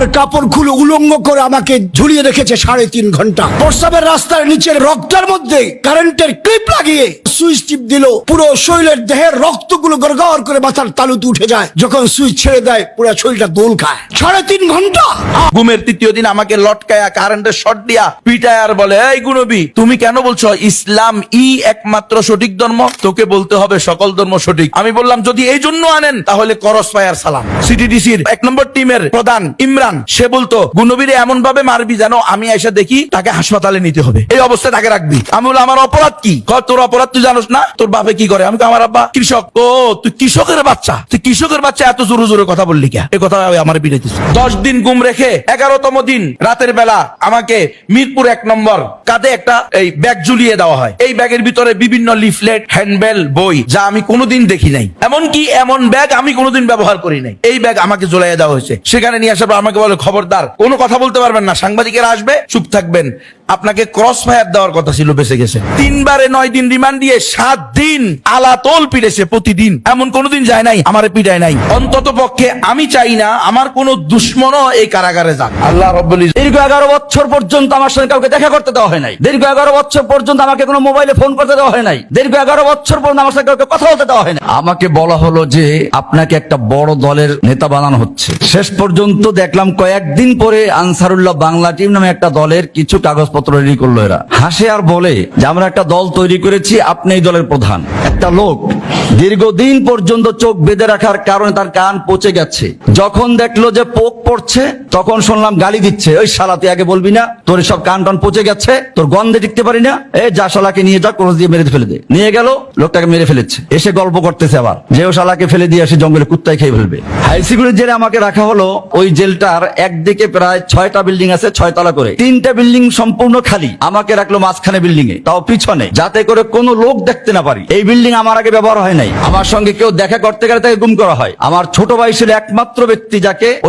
আমার কাপড় খুলে উলঙ্গ করে আমাকে ঝুলিয়ে রেখেছে সাড়ে তিন ঘণ্টা। প্রস্তাবের রাস্তার নিচের রক্তার মধ্যে কারেন্টের ক্লিপ লাগিয়ে সুইচ টিপ দিল, পুরো শরীরের দেহের রক্তগুলো গড়গড় করে মাথার তালুতে উঠে যায়। যখন সুইচ ছেড়ে দেয়, পুরো শরীরটা দোল খায়। সাড়ে তিন ঘণ্টা! ঘুমের তৃতীয় দিন আমাকে লটকায়া কারেন্টের শর্ট দিয়া পিটায় আর বলে, এই গুণবী, তুমি কেন বলছো ইসলাম ই একমাত্র সঠিক ধর্ম? তোকে বলতে হবে সকল ধর্ম সঠিক। আমি বললাম, যদি এই জন্য আনেন, তাহলে করস পায়ার সালাম। সিটিডিসির এক নম্বর টিমের প্রধান ইমরান, সে বলতো, গুণবীরে এমন ভাবে মারবি জানো আমি এসে দেখি তাকে হাসপাতালে নিতে হবে। এই অবস্থায় তাকে রাখবি। আমি বললাম, আমার অপরাধ কি? তোর অপরাধ তুই জানোস না? তোর বাপে কি করে? আমি তো আমার আব্বা কৃষক। ও, তুই কৃষকের বাচ্চা। তুই কৃষকের বাচ্চা, এত জোরে জোরে কথা বললি কে এই কথা আমার বিরেছিস দশ দিন গুম রেখে এগারোতম দিন রাতের বেলা আমাকে মিরপুর এক নম্বর কাঁধে একটা এই ব্যাগ ঝুলিয়ে দেওয়া হয়। এই ব্যাগের ভিতরে বিভিন্ন লিফলেট, হ্যান্ডবেল, বই, যা আমি কোনোদিন দেখি নাই। এমনকি এমন ব্যাগ আমি কোনোদিন ব্যবহার করি নাই। এই ব্যাগ আমাকে ঝুলাইয়া দেওয়া হয়েছে। সেখানে নিয়ে আসার পর আমাকে বলে, খবরদার, কোনো কথা বলতে পারবেন না। সাংবাদিকেরা আসবে, চুপ থাকবেন। আপনাকে ক্রস ফায়ার দেওয়ার কথা ছিল বেঁচে গেছে। তিনবারে নয় দিন রিমান্ড দিয়ে সাত দিন আলাতোল পিড়েছে প্রতিদিন। এমন কোনোদিন যায় নাই আমার পিটায় নাই। অন্তত পক্ষে আমি চাই না আমার কোনো দুশ্মনও এই কারাগারে যাক। আল্লাহ রব্বুল দীর্ঘ এগারো বছর পর্যন্ত আমার সঙ্গে কাউকে দেখা করতে দেওয়া হয় নাই। দীর্ঘ এগারো বছর পর্যন্ত আমাকে কোনো মোবাইলে ফোন করতে দেওয়া হয় নাই। দীর্ঘ এগারো বছর পর্যন্ত আমার সঙ্গে কাউকে কথা বলতে দেওয়া হয় না আমাকে বলা হলো যে আপনাকে একটা বড় দলের নেতা বানানো হচ্ছে। শেষ পর্যন্ত দেখলাম কয়েকদিন পরে আনসারুল্লাহ বাংলা টিম নামে একটা দলের কিছু কাগজপত্র রেডি করল এরা। হাসে আর বলে যে আমরা একটা দল তৈরি করেছি আপনি এই দলের প্রধান। একটা লোক দীর্ঘদিন পর্যন্ত চোখ বেঁধে রাখার কারণে তার কান পচে গেছে। যখন দেখল যে পোক পড়ছে, তখন শুনলাম গালি দিচ্ছে। ওই শালা, তুই আগে বলবি না? তোর সব কান টান পচে গেছে? তোর গন্ধে টিকতে পারি না? এ যা শালাকে নিয়ে যা, ক্রস দিয়ে মেরে ফেলে দে। নিয়ে গেল, লোকটাকে মেরে ফেলেছে। এসে গল্প করতেছে আবার। যে ও শালাকে ফেলে দিয়ে আসে জঙ্গলে কুত্তায় খেয়ে ফেলবে। হাই সিকিউরিটি জেলে আমাকে রাখা হলো, ওই জেলটার একদিকে প্রায় ছয়টা বিল্ডিং আছে, ছয়তলা করে। তিনটা বিল্ডিং সম্পূর্ণ খালি। আমাকে রাখল মাঝখানে বিল্ডিং এ তাও পিছনে, যাতে করে কোনো লোক দেখতে না পারি। এই বিল্ডিং আমার আগে ব্যবহার হয় নাই। আমার সঙ্গে কেউ দেখা করতে গেলে তাকে গুম করা হয়। আমার ছোট ভাই ছিল একমাত্র ব্যক্তি যাকে ওই